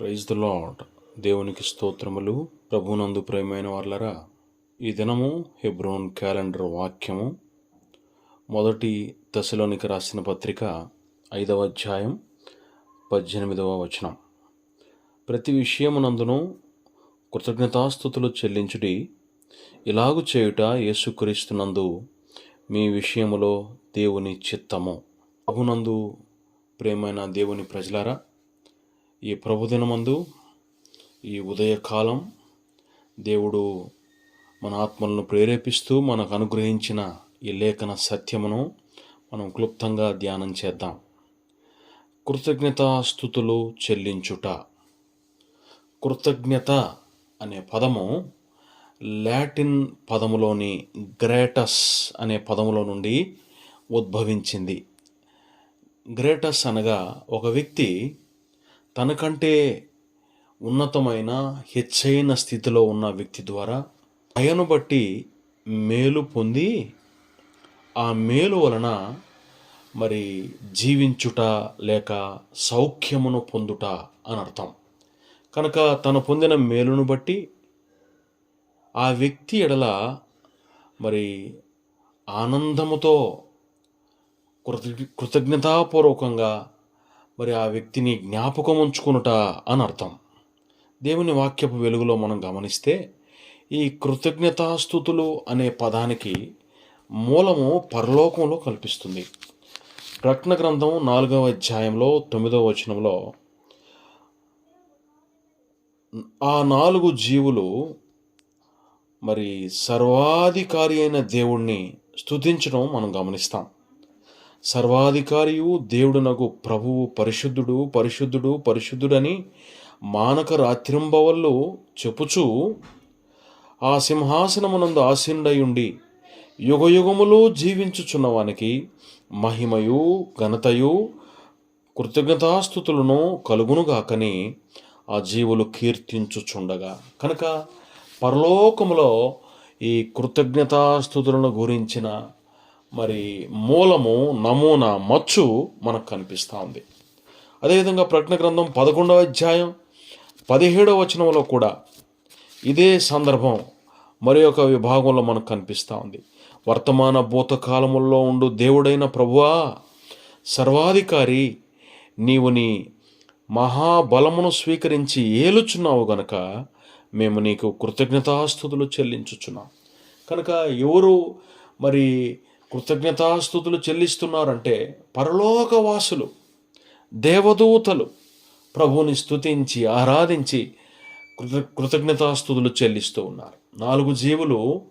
Praise the lord దేవునికి స్తోత్రములు ప్రభునందు ప్రేమైన వాళ్ళరా ఈ దినము హెబ్రోన్ క్యాలెండర్ వాక్యము మొదటి దశలోనికి రాసిన పత్రిక ఐదవ అధ్యాయం పద్దెనిమిదవ వచనం. ప్రతి విషయమునందును కృతజ్ఞతాస్థుతులు చెల్లించుడి. ఇలాగు చేయుట యేసుక్రీస్తునందు మీ విషయములో దేవుని చిత్తము. అభునందు ప్రేమైన దేవుని ప్రజలారా ఈ ప్రభుదినమందు ఈ ఉదయకాలం దేవుడు మన ఆత్మలను ప్రేరేపిస్తూ మనకు అనుగ్రహించిన ఈ లేఖన సత్యమును మనం క్లుప్తంగా ధ్యానం చేద్దాం. కృతజ్ఞతాస్థుతులు చెల్లించుట. కృతజ్ఞత అనే పదము లాటిన్ పదములోని గ్రేటస్ అనే పదములో నుండి ఉద్భవించింది. గ్రేటస్ అనగా ఒక వ్యక్తి తనకంటే ఉన్నతమైన హెచ్చైన స్థితిలో ఉన్న వ్యక్తి ద్వారా దయను బట్టి మేలు పొంది ఆ మేలు వలన మరి జీవించుట లేక సౌఖ్యమును పొందుట అని అర్థం. కనుక తను పొందిన మేలును బట్టి ఆ వ్యక్తి ఎడల మరి ఆనందముతో కృతజ్ఞ కృతజ్ఞతాపూర్వకంగా మరి ఆ వ్యక్తిని జ్ఞాపకం ఉంచుకునుట అని అర్థం. దేవుని వాక్యపు వెలుగులో మనం గమనిస్తే ఈ కృతజ్ఞతాస్థుతులు అనే పదానికి మూలము పరలోకంలో కల్పిస్తుంది. రత్న గ్రంథం నాలుగవ అధ్యాయంలో తొమ్మిదవ వచనంలో ఆ నాలుగు జీవులు మరి సర్వాధికారి అయిన దేవుణ్ణి స్తుతించడం మనం గమనిస్తాం. సర్వాధికారియు దేవుడునగు ప్రభువు పరిశుద్ధుడు పరిశుద్ధుడు పరిశుద్ధుడని మానక రాత్రింబవళ్ళు చెప్పుచు ఆ సింహాసనమునందు ఆసీనుడయుండి యుగయుగములు జీవించుచున్నవానికి మహిమయు ఘనతయు కృతజ్ఞతాస్థుతులను కలుగునుగాకని ఆ జీవులు కీర్తించుచుండగా. కనుక పరలోకములో ఈ కృతజ్ఞతాస్థుతులను గురించిన మరి మూలము నమూనా మచ్చు మనకు కనిపిస్తూ ఉంది. అదేవిధంగా ప్రకటన గ్రంథం పదకొండవ అధ్యాయం పదిహేడవ వచనంలో కూడా ఇదే సందర్భం మరి ఒక విభాగంలో మనకు కనిపిస్తూ ఉంది. వర్తమాన భూతకాలముల్లో ఉండు దేవుడైన ప్రభువా సర్వాధికారి నీవు నీ మహాబలమును స్వీకరించి ఏలుచున్నావు గనక మేము నీకు కృతజ్ఞతాస్థుతులు చెల్లించుచున్నాం. కనుక ఎవరు మరి కృతజ్ఞతాస్థుతులు చెల్లిస్తున్నారంటే పరలోకవాసులు దేవదూతలు ప్రభుని స్తుతించి ఆరాధించి కృత కృతజ్ఞతాస్థుతులు చెల్లిస్తూ ఉన్నారు. నాలుగు జీవులు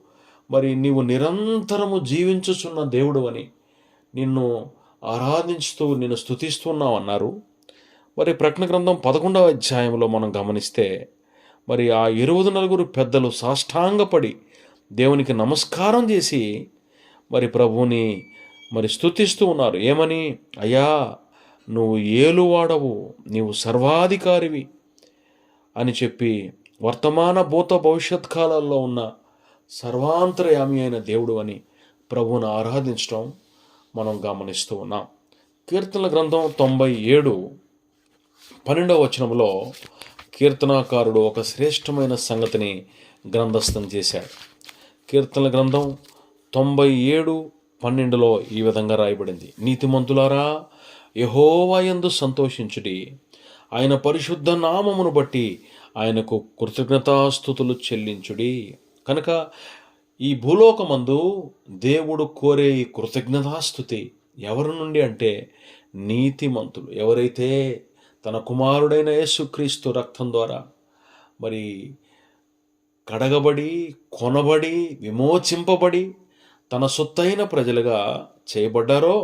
మరి నీవు నిరంతరము జీవించుచున్న దేవుడు అని నిన్ను ఆరాధించుతూ నిన్ను స్థుతిస్తున్నావు అన్నారు. మరి ప్రకటన గ్రంథం పదకొండవ అధ్యాయంలో మనం గమనిస్తే మరి ఆ ఇరువది నలుగురు పెద్దలు సాష్టాంగపడి దేవునికి నమస్కారం చేసి మరి ప్రభువుని మరి స్తుతిస్తూ ఉన్నారు. ఏమని? అయ్యా నువ్వు ఏలువాడవు నీవు సర్వాధికారివి అని చెప్పి వర్తమాన భూత భవిష్యత్ కాలాల్లో ఉన్న సర్వాంతర్యామి అయిన దేవుడు అని ప్రభువును ఆరాధించడం మనం గమనిస్తూ ఉన్నాం. కీర్తన గ్రంథం తొంభై ఏడు పన్నెండవ వచనంలో కీర్తనాకారుడు ఒక శ్రేష్టమైన సంగతిని గ్రంథస్థం చేశాడు. కీర్తన గ్రంథం తొంభై ఏడు పన్నెండులో ఈ విధంగా రాయబడింది. నీతిమంతులారా యహోవాయందు సంతోషించుడి. ఆయన పరిశుద్ధ నామమును బట్టి ఆయనకు కృతజ్ఞతాస్థుతులు చెల్లించుడి. కనుక ఈ భూలోకమందు దేవుడు కోరే ఈ కృతజ్ఞతాస్థుతి ఎవరి నుండి అంటే నీతిమంతులు. ఎవరైతే తన కుమారుడైన యేసుక్రీస్తు రక్తం ద్వారా మరి కడగబడి కొనబడి విమోచింపబడి తన సొత్తైన ప్రజలుగా చేయబడ్డారో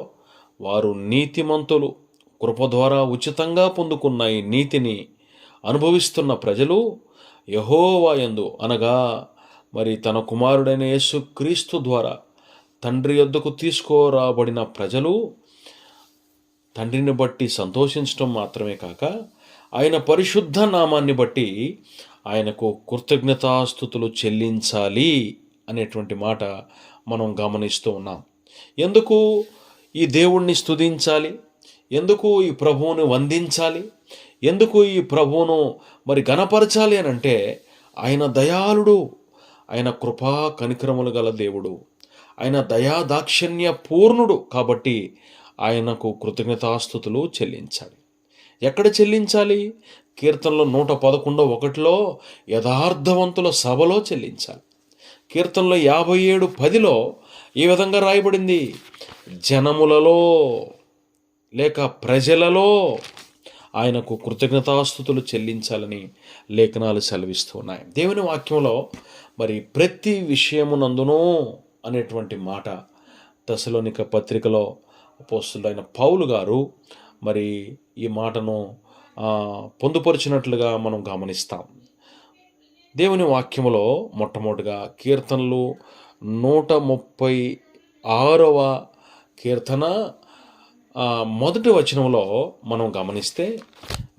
వారు నీతిమంతులు కృప ద్వారా ఉచితంగా పొందుకున్న ఈ నీతిని అనుభవిస్తున్న ప్రజలు యహోవాయందు అనగా మరి తన కుమారుడైన యేసు క్రీస్తు ద్వారా తండ్రి యొద్దకు తీసుకురాబడిన ప్రజలు తండ్రిని బట్టి సంతోషించడం మాత్రమే కాక ఆయన పరిశుద్ధ నామాన్ని బట్టి ఆయనకు కృతజ్ఞతాస్థుతులు చెల్లించాలి అనేటువంటి మాట మనం గమనిస్తూ ఉన్నాం. ఎందుకు ఈ దేవుణ్ణి స్తుతించాలి? ఎందుకు ఈ ప్రభువుని వందించాలి? ఎందుకు ఈ ప్రభువును మరి గణపరచాలి అని అంటే ఆయన దయాళుడు ఆయన కృపా కనికరములు గల దేవుడు. ఆయన దయా దాక్షిణ్య పూర్ణుడు కాబట్టి ఆయనకు కృతజ్ఞతాస్థుతులు చెల్లించాలి. ఎక్కడ చెల్లించాలి? కీర్తనలో నూట పదకొండో ఒకటిలో యథార్థవంతుల సభలో చెల్లించాలి. కీర్తనలో యాభై ఏడు పదిలో ఈ విధంగా రాయబడింది. జనములలో లేక ప్రజలలో ఆయనకు కృతజ్ఞతాస్థుతులు చెల్లించాలని లేఖనాలు సెలవిస్తున్నాయి. దేవుని వాక్యంలో మరి ప్రతి విషయమునందునూ అనేటువంటి మాట దశలోనిక పత్రికలో పోస్తులైన పౌలు గారు మరి ఈ మాటను పొందుపరిచినట్లుగా మనం గమనిస్తాం. దేవుని వాక్యములో మొట్టమొదటిగా కీర్తనలు నూట ముప్పై ఆరవ కీర్తన మొదటి వచనంలో మనం గమనిస్తే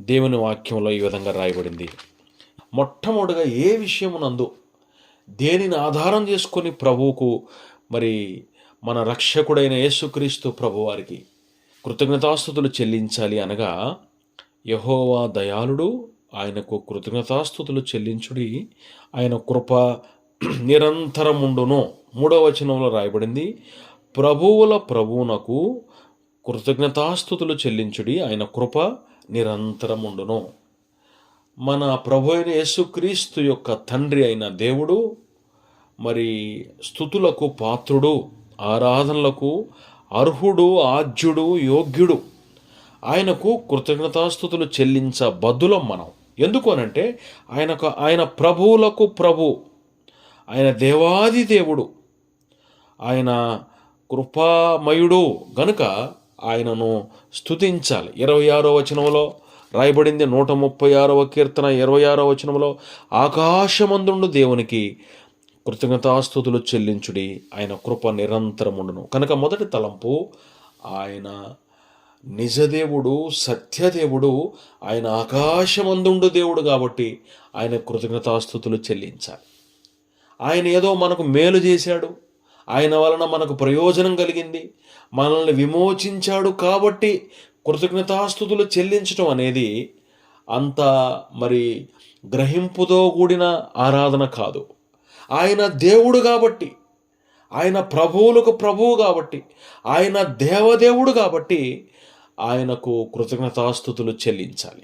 దేవుని వాక్యంలో ఈ విధంగా రాయబడింది. మొట్టమొదటిగా ఏ విషయమునందు దేనిని ఆధారం చేసుకొని ప్రభువుకు మరి మన రక్షకుడైన యేసుక్రీస్తు ప్రభువారికి కృతజ్ఞతాస్థుతులు చెల్లించాలి అనగా యహోవా దయాళుడు ఆయనకు కృతజ్ఞతాస్థుతులు చెల్లించుడి. ఆయన కృప నిరంతరముండును. మూడవ వచనంలో రాయబడింది ప్రభువుల ప్రభువునకు కృతజ్ఞతాస్థుతులు చెల్లించుడి. ఆయన కృప నిరంతరముండును. మన ప్రభు అయిన యేసుక్రీస్తు యొక్క తండ్రి అయిన దేవుడు మరి స్థుతులకు పాత్రుడు ఆరాధనలకు అర్హుడు ఆజ్యుడు యోగ్యుడు. ఆయనకు కృతజ్ఞతాస్థుతులు చెల్లించ బద్దులం మనం. ఎందుకు అనంటే ఆయనకు ఆయన ప్రభువులకు ప్రభు ఆయన దేవాది దేవుడు ఆయన కృపామయుడు. గనుక ఆయనను స్తుతించాలి. ఇరవై ఆరో వచనంలో రాయబడింది నూట ముప్పై ఆరవ కీర్తన ఇరవై ఆరో వచనంలో ఆకాశమందుండు దేవునికి కృతజ్ఞతాస్థుతులు చెల్లించుడి ఆయన కృప నిరంతరముండును. కనుక మొదటి తలంపు ఆయన నిజదేవుడు సత్యదేవుడు ఆయన ఆకాశమందుండు దేవుడు కాబట్టి ఆయన కృతజ్ఞతాస్థుతులు చెల్లించాలి. ఆయన ఏదో మనకు మేలు చేశాడు. ఆయన వలన మనకు ప్రయోజనం కలిగింది. మనల్ని విమోచించాడు కాబట్టి కృతజ్ఞతాస్థుతులు చెల్లించడం అనేది అంత మరి గ్రహింపుతో కూడిన ఆరాధన కాదు. ఆయన దేవుడు కాబట్టి ఆయన ప్రభువులకు ప్రభువు కాబట్టి ఆయన దేవదేవుడు కాబట్టి ఆయనకు కృతజ్ఞతాస్థుతులు చెల్లించాలి.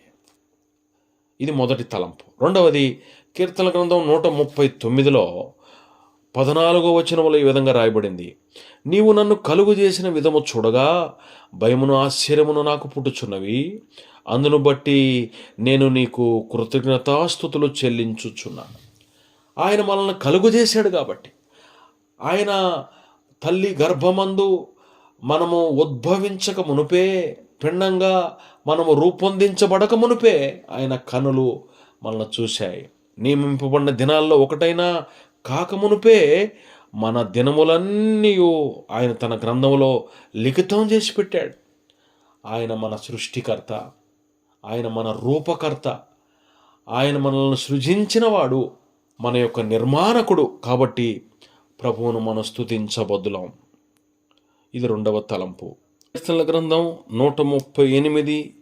ఇది మొదటి తలంపు. రెండవది కీర్తన గ్రంథం నూట ముప్పై తొమ్మిదిలో పద్నాలుగో వచనములో ఈ విధంగా రాయబడింది. నీవు నన్ను కలుగు చేసిన విధము చూడగా భయమును ఆశ్చర్యమును నాకు పుట్టుచున్నవి. అందును బట్టి నేను నీకు కృతజ్ఞతాస్థుతులు చెల్లించుచున్నాను. ఆయన మనల్ని కలుగు చేశాడు కాబట్టి. ఆయన తల్లి గర్భమందు మనము ఉద్భవించక మునుపే పిండంగా మనము రూపొందించబడక మునుపే ఆయన కనులు మనల్ని చూశాయి. నియమింపబడిన దినాల్లో ఒకటైనా కాకమునుపే మన దినములన్నీ ఆయన తన గ్రంథంలో లిఖితం చేసి పెట్టాడు. ఆయన మన సృష్టికర్త ఆయన మన రూపకర్త ఆయన మనల్ని సృజించినవాడు మన యొక్క నిర్మాణకుడు కాబట్టి ప్రభువును మనం స్థుతించబద్దులం ఇది రెండవ తలంపు. కీర్తనల గ్రంథం నూట ముప్పై ఎనిమిది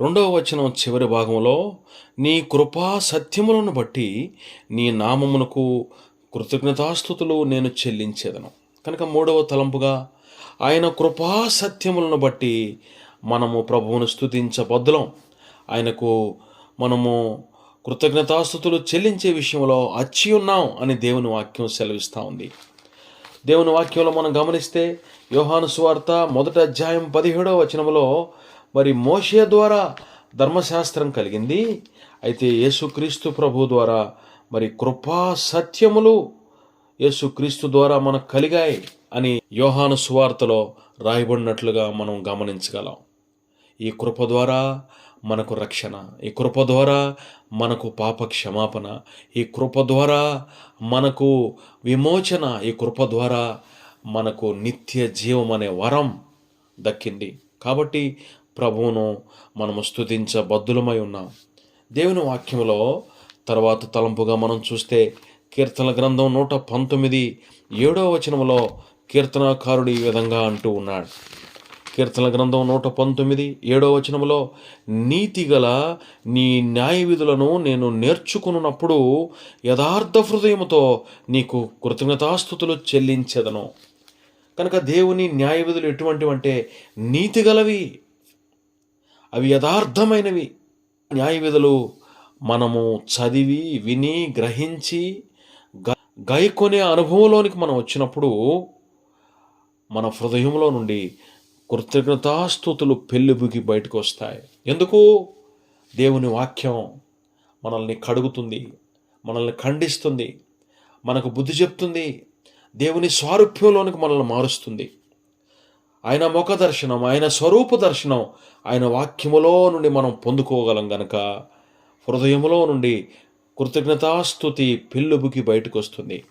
రెండవ వచనం చివరి భాగంలో నీ కృపా సత్యములను బట్టి నీ నామమునకు కృతజ్ఞతాస్థుతులు నేను చెల్లించేదను. కనుక మూడవ తలంపుగా ఆయన కృపా సత్యములను బట్టి మనము ప్రభువును స్తుతించబద్దులం. ఆయనకు మనము కృతజ్ఞతాస్థుతులు చెల్లించే విషయంలో అచ్చి ఉన్నాం అని దేవుని వాక్యం సెలవిస్తూ ఉంది. దేవుని వాక్యంలో మనం గమనిస్తే యోహాను సువార్త మొదటి అధ్యాయం పదిహేడవ వచనంలో మరి మోషే ద్వారా ధర్మశాస్త్రం కలిగింది? అయితే యేసుక్రీస్తు ప్రభు ద్వారా మరి కృపా సత్యములు యేసుక్రీస్తు ద్వారా మనకు కలిగాయి అని యోహాను సువార్తలో రాయబడినట్లుగా మనం గమనించగలం. ఈ కృప ద్వారా మనకు రక్షణ ఈ కృప ద్వారా మనకు పాప క్షమాపణ ఈ కృప ద్వారా మనకు విమోచన ఈ కృప ద్వారా మనకు నిత్య జీవం అనే వరం దక్కింది. కాబట్టి ప్రభువును మనము స్తుతించ బద్దులమై ఉన్నాం. దేవుని వాక్యంలో తర్వాత తలంపుగా మనం చూస్తే కీర్తన గ్రంథం నూట పంతొమ్మిది ఏడో వచనములో కీర్తనాకారుడు ఈ విధంగా అంటూ ఉన్నాడు. కీర్తన గ్రంథం నూట పంతొమ్మిది ఏడో వచనములో నీతిగల నీ న్యాయ విధులను నేను నేర్చుకున్నప్పుడు యథార్థ హృదయముతో నీకు కృతజ్ఞతాస్థుతులు చెల్లించదను. కనుక దేవుని న్యాయ విధులు ఎటువంటివంటే నీతిగలవి అవి యథార్థమైనవి. న్యాయ విధులు మనము చదివి విని గ్రహించి గ గైకొనే అనుభవంలోనికి మనం వచ్చినప్పుడు మన హృదయంలో నుండి కృతజ్ఞతాస్థుతులు పెళ్ళిబుకి బయటకు వస్తాయి. ఎందుకు? దేవుని వాక్యం మనల్ని కడుగుతుంది మనల్ని ఖండిస్తుంది మనకు బుద్ధి చెప్తుంది దేవుని స్వారూప్యంలోనికి మనల్ని మారుస్తుంది. ఆయన ముఖ దర్శనం ఆయన స్వరూప దర్శనం ఆయన వాక్యములో నుండి మనం పొందుకోగలం గనక హృదయములో నుండి కృతజ్ఞతాస్థుతి పిల్లుబుకి బయటకు వస్తుంది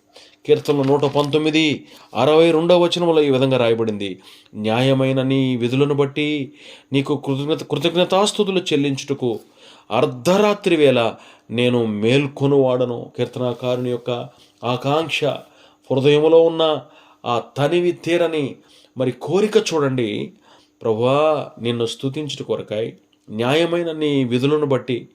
కీర్తనలు నూట పంతొమ్మిది అరవై రెండవ వచనంలో ఈ విధంగా రాయబడింది. న్యాయమైన నీ విధులను బట్టి నీకు కృతజ్ఞత కృతజ్ఞతాస్థుతులు చెల్లించుటకు అర్ధరాత్రి వేళ నేను మేల్కొనువాడను. కీర్తనాకారుని యొక్క ఆకాంక్ష హృదయంలో ఉన్న ఆ తనివి తీరని మరి కోరిక చూడండి. ప్రభువా నిన్ను స్తుతించుట కొరకాయి న్యాయమైన నీ విధులను బట్టి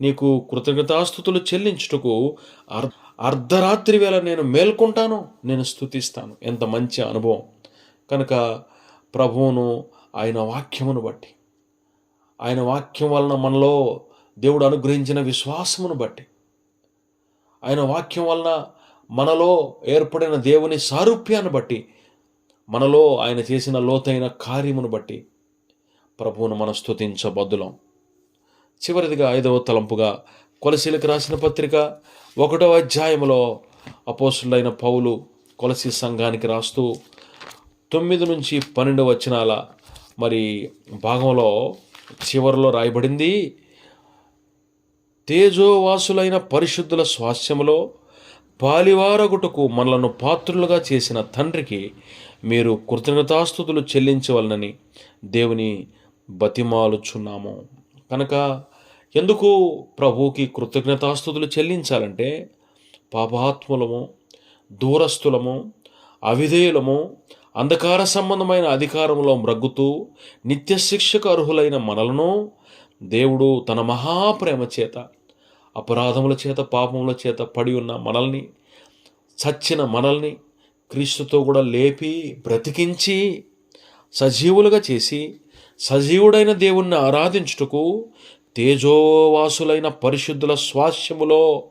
నీకు కృతజ్ఞతాస్థుతులు చెల్లించుటకు అర్ అర్ధరాత్రి వేళ నేను మేల్కొంటాను నేను స్థుతిస్తాను ఎంత మంచి అనుభవం. కనుక ప్రభువును ఆయన వాక్యమును బట్టి ఆయన వాక్యం వలన మనలో దేవుడు అనుగ్రహించిన విశ్వాసమును బట్టి ఆయన వాక్యం వలన మనలో ఏర్పడిన దేవుని సారూప్యాన్ని బట్టి మనలో ఆయన చేసిన లోతైన కార్యమును బట్టి ప్రభువును మనం స్థుతించబద్దులం చివరిదిగా ఐదవ తలంపుగా కొలసీలకు రాసిన పత్రిక ఒకటవ అధ్యాయంలో అపోసులైన పౌలు కొలసి సంఘానికి రాస్తూ తొమ్మిది నుంచి పన్నెండు వచనాల మరి భాగంలో చివరిలో రాయబడింది. తేజోవాసులైన పరిశుద్ధుల స్వాస్యములో పాలివారగుటకు మనలను పాత్రులుగా చేసిన తండ్రికి మీరు కృతజ్ఞతాస్థుతులు చెల్లించవలనని దేవుని బతిమాలుచున్నాము. కనుక ఎందుకు ప్రభువుకి కృతజ్ఞతాస్థుతులు చెల్లించాలంటే పాపాత్ములము దూరస్తులము అవిధేయులము అంధకార సంబంధమైన అధికారంలో మ్రగ్గుతూ నిత్య శిక్షకు అర్హులైన మనలను దేవుడు తన మహాప్రేమ చేత అపరాధముల చేత పాపముల చేత పడి ఉన్న మనల్ని చచ్చిన మనల్ని క్రీస్తుతో కూడా లేపి బ్రతికించి సజీవులుగా చేసి సజీవుడైన దేవుణ్ణి ఆరాధించుటకు తేజోవాసులైన పరిశుద్ధుల స్వాస్యములో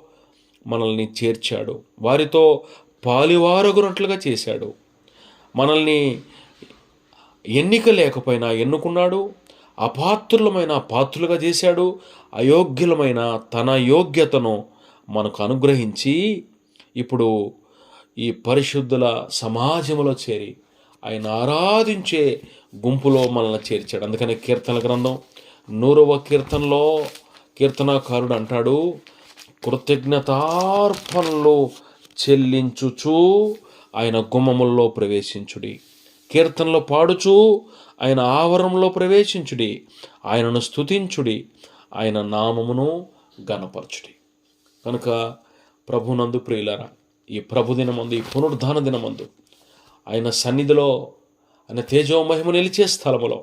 మనల్ని చేర్చాడు. వారితో పాలివారగునట్లుగా చేశాడు. మనల్ని ఎన్నిక లేకపోయినా ఎన్నుకున్నాడు. అపాత్రులమైన పాత్రులుగా చేశాడు. అయోగ్యులమైన తన యోగ్యతను మనకు అనుగ్రహించి ఇప్పుడు ఈ పరిశుద్ధుల సమాజంలో చేరి ఆయన ఆరాధించే గుంపులో మనల్ని చేర్చాడు. అందుకని కీర్తన గ్రంథం నూరవ కీర్తనలో కీర్తనాకారుడు అంటాడు కృతజ్ఞతార్పణలు చెల్లించుచు ఆయన గుమ్మముల్లో ప్రవేశించుడి. కీర్తనలో పాడుచు ఆయన ఆవరణంలో ప్రవేశించుడి. ఆయనను స్తుతించుడి. ఆయన నామమును గణపరచుడి కనుక ప్రభునందు ప్రియులరా ఈ ప్రభు దినమందు ఈ పునరుద్ధాన దినమందు ఆయన సన్నిధిలో ఆయన తేజోమహిమ నిలిచే స్థలములో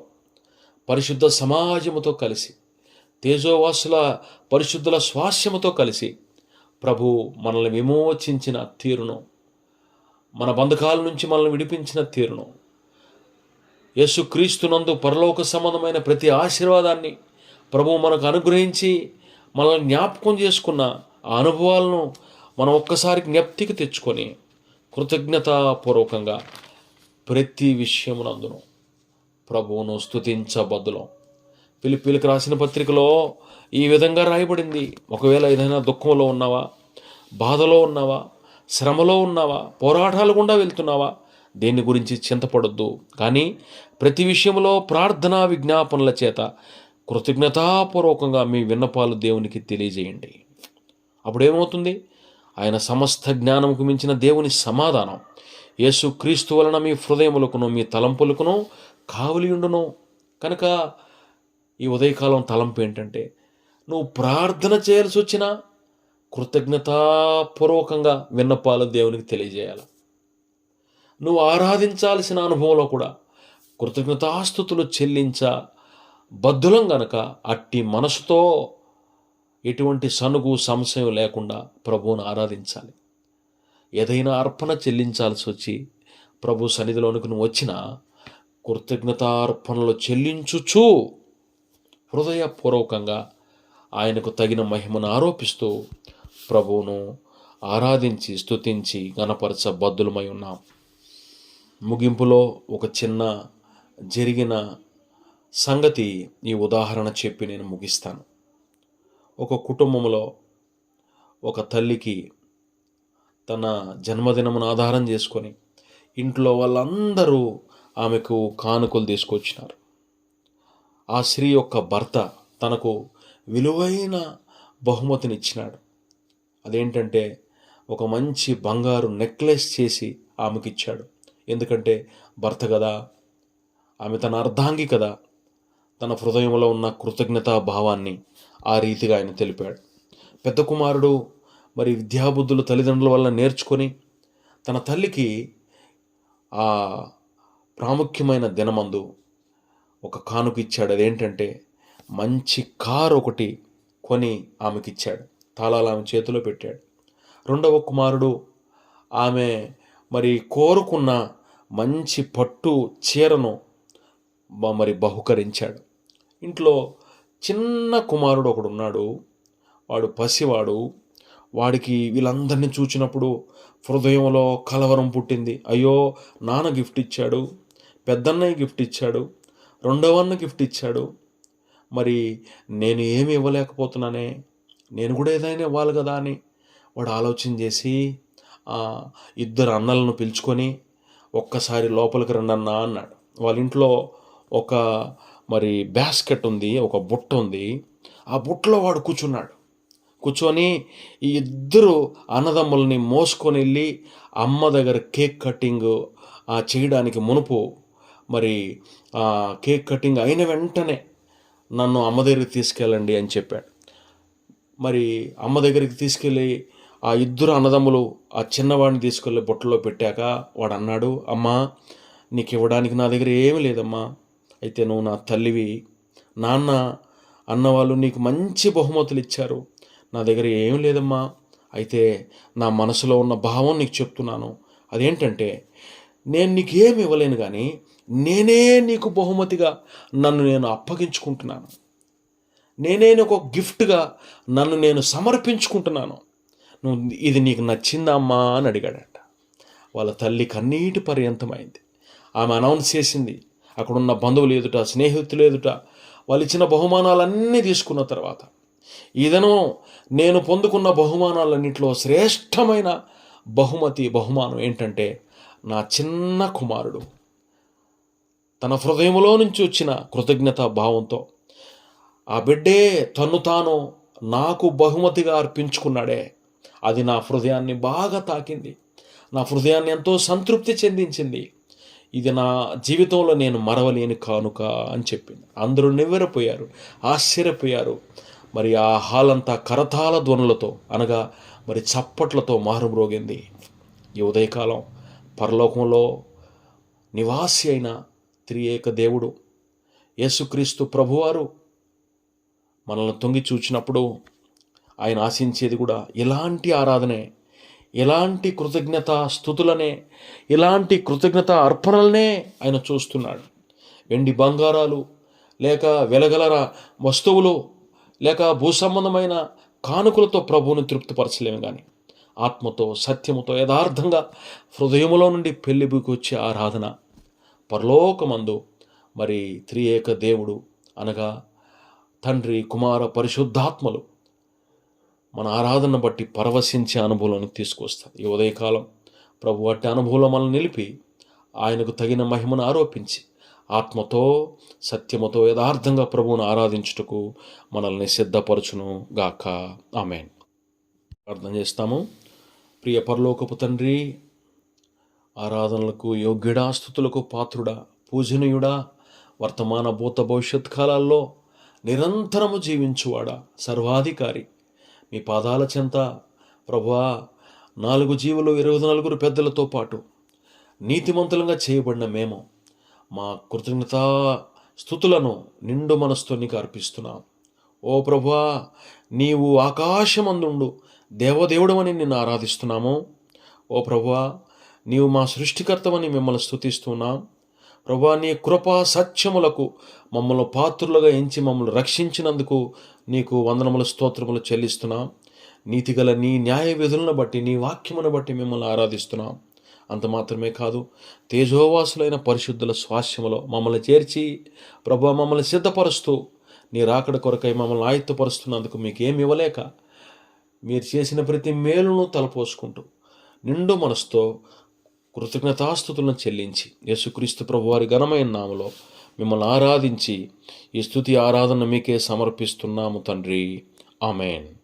పరిశుద్ధ సమాజముతో కలిసి తేజోవాసుల పరిశుద్ధుల స్వాస్యముతో కలిసి ప్రభు మనల్ని విమోచించిన తీరును మన బంధకాల నుంచి మనల్ని విడిపించిన తీరును యేసుక్రీస్తునందు పరలోక సంబంధమైన ప్రతి ఆశీర్వాదాన్ని ప్రభు మనకు అనుగ్రహించి మనల్ని జ్ఞాపకం చేసుకున్న ఆ అనుభవాలను మనం ఒక్కసారి జ్ఞప్తికి తెచ్చుకొని కృతజ్ఞతాపూర్వకంగా ప్రతి విషయమునందును ప్రభువును స్థుతించబద్దులం పిలిపిలికి రాసిన పత్రికలో ఈ విధంగా రాయబడింది. ఒకవేళ ఏదైనా దుఃఖంలో ఉన్నావా బాధలో ఉన్నావా శ్రమలో ఉన్నావా పోరాటాలు గుండా వెళ్తున్నావా దేని గురించి చింతపడొద్దు. కానీ ప్రతి విషయంలో ప్రార్థనా విజ్ఞాపనల చేత కృతజ్ఞతాపూర్వకంగా మీ విన్నపాలు దేవునికి తెలియజేయండి. అప్పుడేమవుతుంది? ఆయన సమస్త జ్ఞానముకు మించిన దేవుని సమాధానం. యేసు క్రీస్తు వలన మీ హృదయములకును మీ తలంపులకును కావలియుండును కనుక ఈ ఉదయకాలం తలంపు ఏంటంటే నువ్వు ప్రార్థన చేయాల్సి వచ్చినా కృతజ్ఞతాపూర్వకంగా విన్నపాలు దేవునికి తెలియజేయాలి. నువ్వు ఆరాధించాల్సిన అనుభవంలో కూడా కృతజ్ఞతాస్థుతులు చెల్లించ బద్దులం గనక అట్టి మనసుతో ఎటువంటి సనుగు సంశయం లేకుండా ప్రభువును ఆరాధించాలి. ఏదైనా అర్పణ చెల్లించాల్సి వచ్చి ప్రభు సన్నిధిలోనికి నువ్వు వచ్చిన కృతజ్ఞతార్పణలు చెల్లించుచు హృదయపూర్వకంగా ఆయనకు తగిన మహిమను ఆరోపిస్తూ ప్రభువును ఆరాధించి స్తుతించి గణపరచ బద్దులమై ఉన్నాం. ముగింపులో ఒక చిన్న జరిగిన సంగతి ఈ ఉదాహరణ చెప్పి నేను ముగిస్తాను. ఒక కుటుంబంలో ఒక తల్లికి తన జన్మదినమును ఆధారం చేసుకొని ఇంట్లో వాళ్ళందరూ ఆమెకు కానుకలు తీసుకొచ్చినారు. ఆ స్త్రీ యొక్క భర్త తనకు విలువైన బహుమతిని ఇచ్చినాడు. అదేంటంటే ఒక మంచి బంగారు నెక్లెస్ చేసి ఆమెకి ఇచ్చాడు. ఎందుకంటే భర్త కదా ఆమె తన అర్ధాంగి కదా తన హృదయంలో ఉన్న కృతజ్ఞతా భావాన్ని ఆ రీతిగా ఆయన తెలిపాడు. పెద్ద కుమారుడు మరి విద్యాబుద్ధులు తల్లిదండ్రుల వల్ల నేర్చుకొని తన తల్లికి ఆ ప్రాముఖ్యమైన దినమందు ఒక కానుక ఇచ్చాడు. అదేంటంటే మంచి కారు ఒకటి కొని ఆమెకిచ్చాడు. తాళాలు ఆమె చేతిలో పెట్టాడు. రెండవ కుమారుడు ఆమె మరి కోరుకున్న మంచి పట్టు చీరను మరి బహుకరించాడు. ఇంట్లో చిన్న కుమారుడు ఒకడు ఉన్నాడు. వాడు పసివాడు. వాడికి వీళ్ళందరినీ చూచినప్పుడు హృదయంలో కలవరం పుట్టింది. అయ్యో నాన్న గిఫ్ట్ ఇచ్చాడు. పెద్దన్నయ్య గిఫ్ట్ ఇచ్చాడు. రెండవన్న గిఫ్ట్ ఇచ్చాడు. మరి నేను ఏమి ఇవ్వలేకపోతున్నానే? నేను కూడా ఏదైనా ఇవ్వాలి కదా అని వాడు ఆలోచన చేసి ఇద్దరు అన్నలను పిలుచుకొని ఒక్కసారి లోపలికి రండి అన్నాడు. వాళ్ళ ఇంట్లో ఒక మరి బాస్కెట్ ఉంది ఒక బుట్ట ఉంది. ఆ బుట్టలో వాడు కూర్చున్నాడు. కూర్చొని ఈ ఇద్దరు అన్నదమ్ముల్ని మోసుకొని వెళ్ళి అమ్మ దగ్గర కేక్ కటింగ్ చేయడానికి మునుపు మరి ఆ కేక్ కటింగ్ అయిన వెంటనే నన్ను అమ్మ దగ్గరికి తీసుకెళ్ళండి అని చెప్పాడు. మరి అమ్మ దగ్గరికి తీసుకెళ్ళి ఆ ఇద్దరు అన్నదమ్ములు ఆ చిన్నవాడిని తీసుకెళ్ళి బుట్టలో పెట్టాక వాడు అన్నాడు అమ్మా నీకు ఇవ్వడానికి నా దగ్గర ఏమీ లేదమ్మా. అయితే నువ్వు నా తల్లివి. నాన్న అన్నవాళ్ళు నీకు మంచి బహుమతులు ఇచ్చారు. నా దగ్గర ఏం లేదమ్మా. అయితే నా మనసులో ఉన్న భావం నీకు చెప్తున్నాను. అదేంటంటే నేను నీకు ఏమి ఇవ్వలేను కానీ నేనే నీకు బహుమతిగా నన్ను నేను అప్పగించుకుంటున్నాను. నేనే ఒక గిఫ్ట్గా నన్ను నేను సమర్పించుకుంటున్నాను. నువ్వు ఇది నీకు నచ్చిందా అమ్మా అని అడిగాడట. వాళ్ళ తల్లి కన్నీటి పర్యంతమైంది. ఆమె అనౌన్స్ చేసింది అక్కడున్న బంధువులు ఎదుట స్నేహితులు ఎదుట వాళ్ళు ఇచ్చిన బహుమానాలన్నీ తీసుకున్న తర్వాత ఇదను నేను పొందుకున్న బహుమానాలన్నింటిలో శ్రేష్టమైన బహుమతి బహుమానం ఏంటంటే నా చిన్న కుమారుడు. తన హృదయంలో నుంచి వచ్చిన కృతజ్ఞతా భావంతో ఆ బిడ్డే తను తాను నాకు బహుమతిగా అర్పించుకున్నాడే. అది నా హృదయాన్ని బాగా తాకింది. నా హృదయాన్ని ఎంతో సంతృప్తి చెందించింది. ఇది నా జీవితంలో నేను మరవలేని కానుక అని చెప్పింది. అందరూ నివ్వెరపోయారు ఆశ్చర్యపోయారు. మరి ఆ హాల్ అంతా కరతాల ధ్వనులతో అనగా మరి చప్పట్లతో మారుమ్రోగింది. ఈ ఉదయకాలం పరలోకంలో నివాసి అయిన త్రియేక దేవుడు యేసుక్రీస్తు ప్రభువారు మనల్ని తొంగి చూచినప్పుడు ఆయన ఆశించేది కూడా ఇలాంటి ఆరాధనే ఇలాంటి కృతజ్ఞత స్థుతులనే ఇలాంటి కృతజ్ఞత అర్పణలనే ఆయన చూస్తున్నాడు. వెండి బంగారాలు లేక వెలగలర వస్తువులు లేక భూసంబంధమైన కానుకలతో ప్రభువుని తృప్తిపరచలేము కానీ ఆత్మతో సత్యముతో యథార్థంగా హృదయములో నుండి పెళ్ళిబుకి వచ్చే ఆరాధన పరలోకమందు మరి త్రియేక దేవుడు అనగా తండ్రి కుమార పరిశుద్ధాత్మలు మన ఆరాధన బట్టి పరవశించే అనుభవానికి తీసుకొస్తారు ఈ ఉదయకాలం ప్రభు అట్టి అనుభవంలో మనల్ని నిలిపి ఆయనకు తగిన మహిమను ఆరోపించి ఆత్మతో సత్యముతో యథార్థంగా ప్రభువును ఆరాధించుటకు మనల్ని సిద్ధపరచును గాక. ఆమెన్. ప్రార్థన చేస్తాము. ప్రియ పరలోకపు తండ్రి ఆరాధనలకు యోగ్యుడా స్థుతులకు పాత్రుడా పూజనీయుడా వర్తమాన భూత భవిష్యత్ కాలాల్లో నిరంతరము జీవించువాడా సర్వాధికారి మీ పాదాల చెంత ప్రభువా నాలుగు జీవులు ఇరవై నలుగురు పెద్దలతో పాటు నీతిమంతులంగా చేయబడిన మేము మా కృతజ్ఞతా స్థుతులను నిండు మనస్తో నీకు అర్పిస్తున్నాం. ఓ ప్రభువా నీవు ఆకాశమందుండు దేవదేవుడమని నిన్ను ఆరాధిస్తున్నాము. ఓ ప్రభువా నీవు మా సృష్టికర్తమని మిమ్మల్ని స్థుతిస్తున్నాం ప్రభా నీ కృపా సత్యములకు మమ్మల్ని పాత్రులుగా ఎంచి మమ్మల్ని రక్షించినందుకు నీకు వందనముల స్తోత్రములు చెల్లిస్తున్నాం. నీతిగల నీ న్యాయ విధులను బట్టి నీ వాక్యమును బట్టి మిమ్మల్ని ఆరాధిస్తున్నాం. అంత మాత్రమే కాదు తేజోవాసులైన పరిశుద్ధుల స్వాస్యములో మమ్మల్ని చేర్చి ప్రభు మమ్మల్ని సిద్ధపరుస్తూ నీ రాకడ కొరకై మమ్మల్ని ఆయుత్తపరుస్తున్నందుకు మీకు ఏమి ఇవ్వలేక మీరు చేసిన ప్రతి మేలును తలపోసుకుంటూ నిండు మనసుతో కృతజ్ఞతాస్థుతులను చెల్లించి యేసుక్రీస్తు ప్రభువారి ఘనమైన నామలో మిమ్మల్ని ఆరాధించి ఈ స్థుతి ఆరాధన మీకే సమర్పిస్తున్నాము తండ్రి. ఆమెన్.